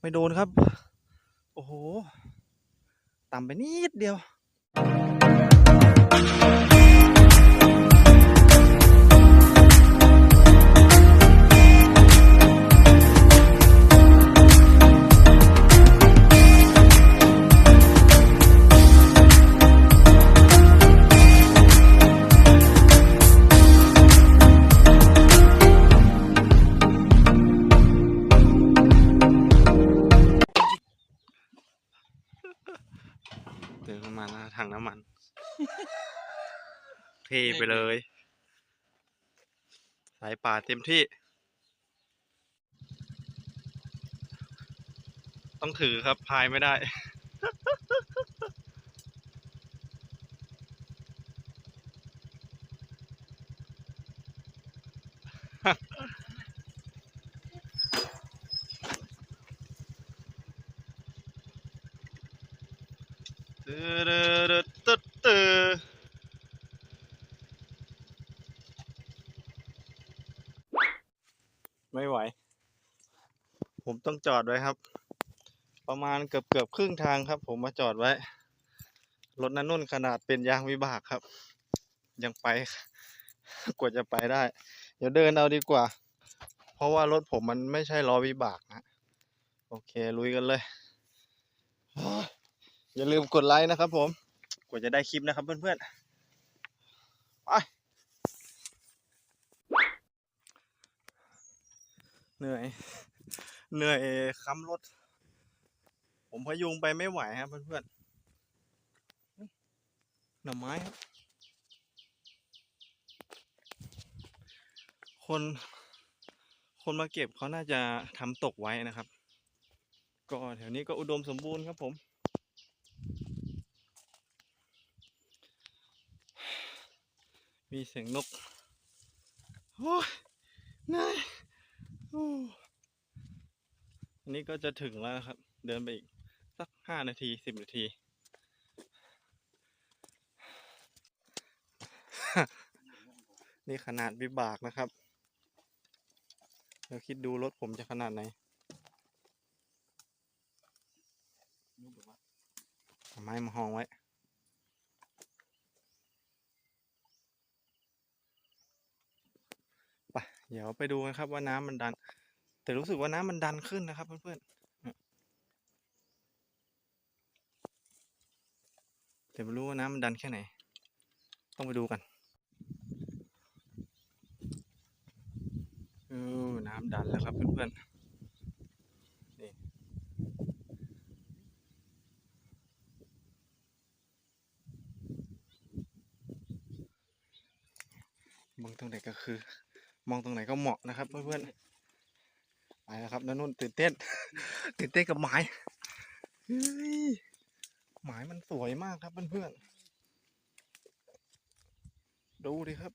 ไม่โดนครับ โอ้โห ต่ำไปนิดเดียว เดินเข้ามาหน้าถังน้ำมัน เทไปเลยสายป่าเต็มที่ ต้องถือครับพายไม่ได้ ตึ๊ดตึ๊ดตึ๊ดไม่ไหว ผมต้องจอดไว้ครับ ประมาณเกือบเกือบครึ่งทางครับ ผมมาจอดไว้ รถนั้นนุ่นขนาดเป็นยางวิบากครับ ยังไป กว่าจะไปได้ เดี๋ยวเดินเอาดีกว่า เพราะว่ารถผมมันไม่ใช่ล้อวิบากนะ โอเค ลุยกันเลย อย่าลืมกดไลค์นะครับผมกว่าจะได้คลิปนะครับเพื่อนๆไปเหนื่อย เหนื่อยค้ำรถ ผมพยุงไปไม่ไหวครับเพื่อนๆหน่อไม้ครับ คน คนมาเก็บเขาน่าจะทำตกไว้นะครับ ก็แถวนี้ก็อุดมสมบูรณ์ครับผม มีเสียงนก โอ้ยนื่อยโอ้อันนี้ก็จะถึงแล้วครับ เดินไปอีก สักห้านาทีสิบนาที นี่ขนาดวิบากนะครับเดี๋ยวคิดดูรถผมจะขนาดไหนไม้มาห้องไว้ ไป เดี๋ยวไปดูกันครับว่าน้ำมันดัน แต่รู้สึกว่าน้ำมันดันขึ้นนะครับเพื่อนๆแต่ไม่รู้ว่าน้ำมันดันแค่ไหน ต้องไปดูกันเออน้ำดันแล้วครับเพื่อนๆนี่มองตรงไหนก็คือ มองตรงไหนก็เหมาะนะครับ เพื่อนๆไปแล้วครับนั่นนู่นตื่นเต้น ตื่นเต้นกับหมายเฮ้ยหมายมันสวยมากครับเพื่อนๆดูดิครับ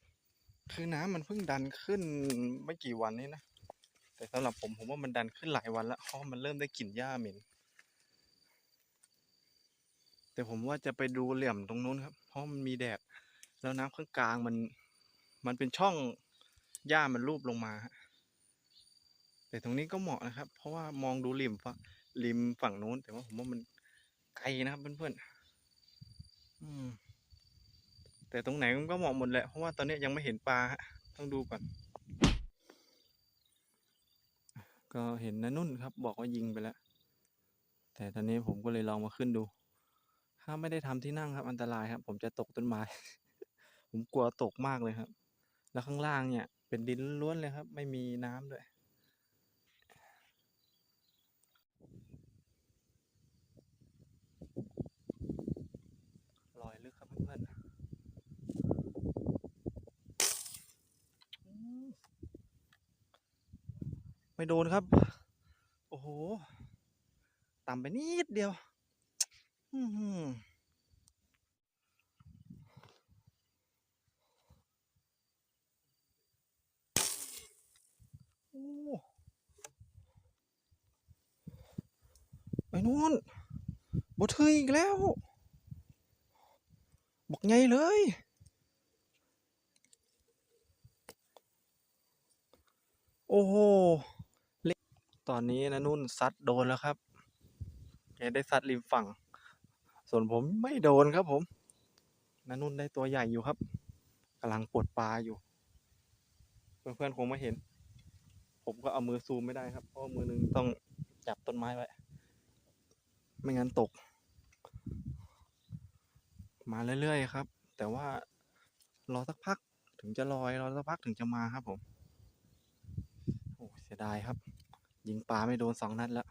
คือน้ำมันเพิ่งดันขึ้นไม่กี่วันนี้นะแต่สำหรับผมผมว่ามันดันขึ้นหลายวันแล้วเพราะมันเริ่มได้กลิ่นหญ้าเหม็นแต่ผมว่าจะไปดูเหลี่ยมตรงนู้นครับ เพราะมันมีแดด แล้วน้ำข้างกลางมัน มันเป็นช่อง หญ้ามันรูปลงมาฮะแต่ตรงนี้ก็เหมาะนะครับ เพราะว่ามองดูริมฝั่งริมฝั่งนู้น แต่ว่าผมว่ามันไกลนะครับเพื่อนๆแต่ตรงไหนมันก็เหมาะหมดแหละ เพราะว่าตอนนี้ยังไม่เห็นปลาฮะต้องดูก่อน ก็เห็นนะนุ่นครับ บอกว่ายิงไปแล้ว แต่ตอนนี้ผมก็เลยลองมาขึ้นดู ถ้าไม่ได้ทำที่นั่งครับ อันตรายครับ ผมจะตกต้นไม้ ผมกลัวตกมากเลยครับ แล้วข้างล่างเนี่ย เป็นดินล้วนเลยครับ ไม่มีน้ำด้วยลอยลึกครับเพื่อนๆไม่โดนครับ โอ้โห ต่ำไปนิดเดียว อื้อหือโอ้ ไปนู่นบ่ถืออีกแล้ว บอกไงเลย โอ้โหตอนนี้นะนุ่นซัดโดนแล้วครับแกได้ซัดริมฝั่ง ส่วนผมไม่โดนครับผมนะนุ่นได้ตัวใหญ่อยู่ครับกำลังปลดปลาอยู่ เพื่อนๆคงไม่เห็น ผมก็เอามือซูมไม่ได้ครับ เพราะมือหนึงต้องจับต้นไม้ไว้ ไม่งั้นตก มาเรื่อยๆครับ แต่ว่ารอสักพักถึงจะลอยรอสักพักถึงจะมาครับผมโอ้เสียดายครับ ยิงปลาไม่โดนสองนัดแล้ว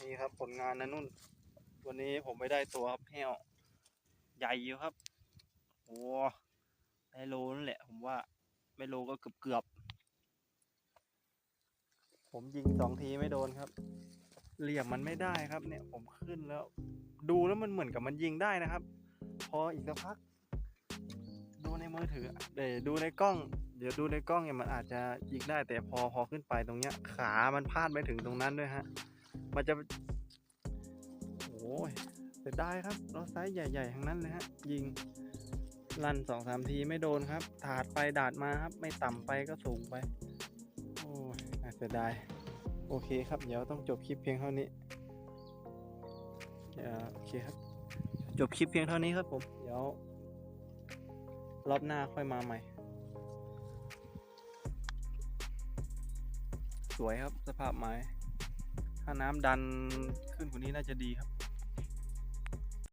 นี่ครับผลงานนะนุ่น วันนี้ผมไม่ได้ตัวครับแห้วใหญ่อยู่ครับโอ้ได้โลนั่นแหละ ผมว่าไม่โลก็เกือบเกือบๆผมยิงสองทีไม่โดนครับ เหลี่ยมมันไม่ได้ครับ เนี่ยผมขึ้นแล้ว ดูแล้วมันเหมือนกับมันยิงได้นะครับ พออีกสักพัก ดูในมือถือ เดี๋ยวดูในกล้อง เดี๋ยวดูในกล้องเนี่ยมันอาจจะยิงได้ แต่พอพอขึ้นไปตรงเนี้ย ขามันพลาดไปถึงตรงนั้นด้วยฮะ มันจะโอ้ยเสียดายครับรถไซส์ใหญ่ๆทั้งนั้นเลยฮะ ยิงลั่นสองสามทีไม่โดนครับ ถาดไปดาดมาครับ ไม่ต่ำไปก็สูงไป โอ้ยเสียดาย โอเคครับ เดี๋ยวต้องจบคลิปเพียงเท่านี้เอ่อโอเคครับ จบคลิปเพียงเท่านี้ครับผม เดี๋ยว รอบหน้าค่อยมาใหม่ สวยครับสภาพไม้ ถ้าน้ำดันขึ้นกว่านี้น่าจะดีครับ